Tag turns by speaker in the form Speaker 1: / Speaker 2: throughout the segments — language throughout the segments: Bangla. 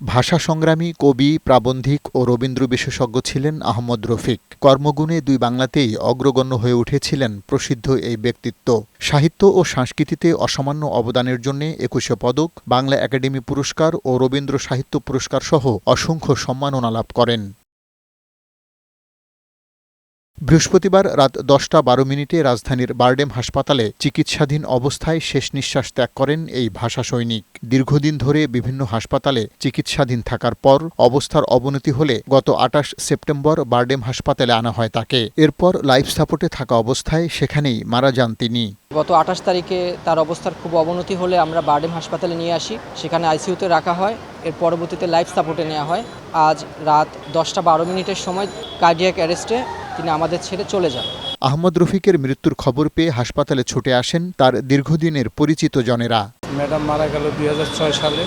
Speaker 1: ভাষা সংগ্রামী, কবি, প্রাবন্ধিক ও রবীন্দ্র বিশেষজ্ঞ ছিলেন আহমদ রফিক। কর্মগুণে দুই বাংলাতেই অগ্রগণ্য হয়ে উঠেছিলেন প্রসিদ্ধ এই ব্যক্তিত্ব। সাহিত্য ও সংস্কৃতিতে অসামান্য অবদানের জন্য একুশে পদক, বাংলা একাডেমি পুরস্কার ও রবীন্দ্র সাহিত্য পুরস্কারসহ অসংখ্য সম্মাননা লাভ করেন। বৃহস্পতিবার রাত দশটা বারো মিনিটে রাজধানীর বারডেম হাসপাতালে চিকিৎসাধীন অবস্থায় শেষ নিঃশ্বাস ত্যাগ করেন এই ভাষা সৈনিক। দীর্ঘদিন ধরে বিভিন্ন হাসপাতালে চিকিৎসাধীন থাকার পর অবস্থার অবনতি হলে গত আটাশ সেপ্টেম্বর বারডেম হাসপাতালে আনা হয় তাকে। এরপর লাইফ সাপোর্টে থাকা অবস্থায় সেখানেই মারা যান তিনি।
Speaker 2: গত আঠাশ তারিখে তার অবস্থার খুব অবনতি হলে আমরা বারডেম হাসপাতালে নিয়ে আসি। সেখানে আইসিইউতে রাখা হয়। এর পরবর্তীতে লাইফ সাপোর্টে নেওয়া হয়। আজ রাত দশটা বারো মিনিটের সময় কার্ডিয়াক অ্যারেস্টে তিনি আমাদের ছেড়ে চলে যান।
Speaker 1: আহমদ রফিকের মৃত্যুর খবর পেয়ে হাসপাতালে ছুটে আসেন তার দীর্ঘদিনের পরিচিত জনেরা।
Speaker 3: ম্যাডাম মারা গেল দু হাজার ছয় সালে।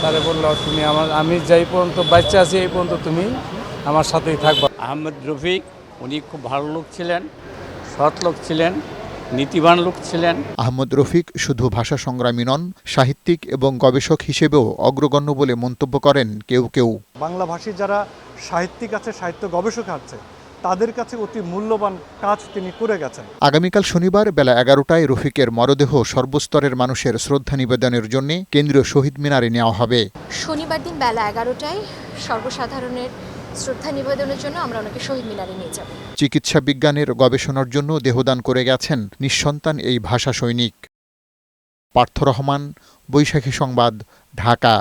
Speaker 3: স্যারে বলল তুমি আমার আমি যাই পর্যন্ত বাচ্চা আছি এই পর্যন্ত তুমি আমার সাথেই থাকবা।
Speaker 4: আহমেদ রফিক উনি খুব ভালো লোক ছিলেন সৎ লোক ছিলেন নীতিবান লোক ছিলেন।
Speaker 1: আহমদ রফিক শুধু ভাষা সংগ্রামী নন সাহিত্যিক এবং গবেষক হিসেবেও অগ্রগণ্য বলে মন্তব্য করেন কেউ কেউ।
Speaker 5: বাংলাভাষীর যারা সাহিত্যিক আছে সাহিত্য গবেষক আছে তাদের কাছে অতি মূল্যবান কাজ তিনি করে গেছেন।
Speaker 1: আগামীকাল শনিবার বেলা এগারোটায় রফিকের মরদেহ সর্বস্তরের মানুষের শ্রদ্ধা নিবেদনের জন্য কেন্দ্রীয় শহীদ মিনারে নেওয়া হবে।
Speaker 6: শনিবার দিন বেলা এগারোটায় সর্বসাধারণের শ্রদ্ধা নিবেদনের জন্য আমরা ওনাকে শহীদ মিনারে নিয়ে যাব।
Speaker 1: চিকিৎসা বিজ্ঞানের গবেষণার জন্য দেহদান করে গেছেন নিঃসন্তান এই ভাষা সৈনিক। পার্থ রহমান বৈশাখী সংবাদ ঢাকা।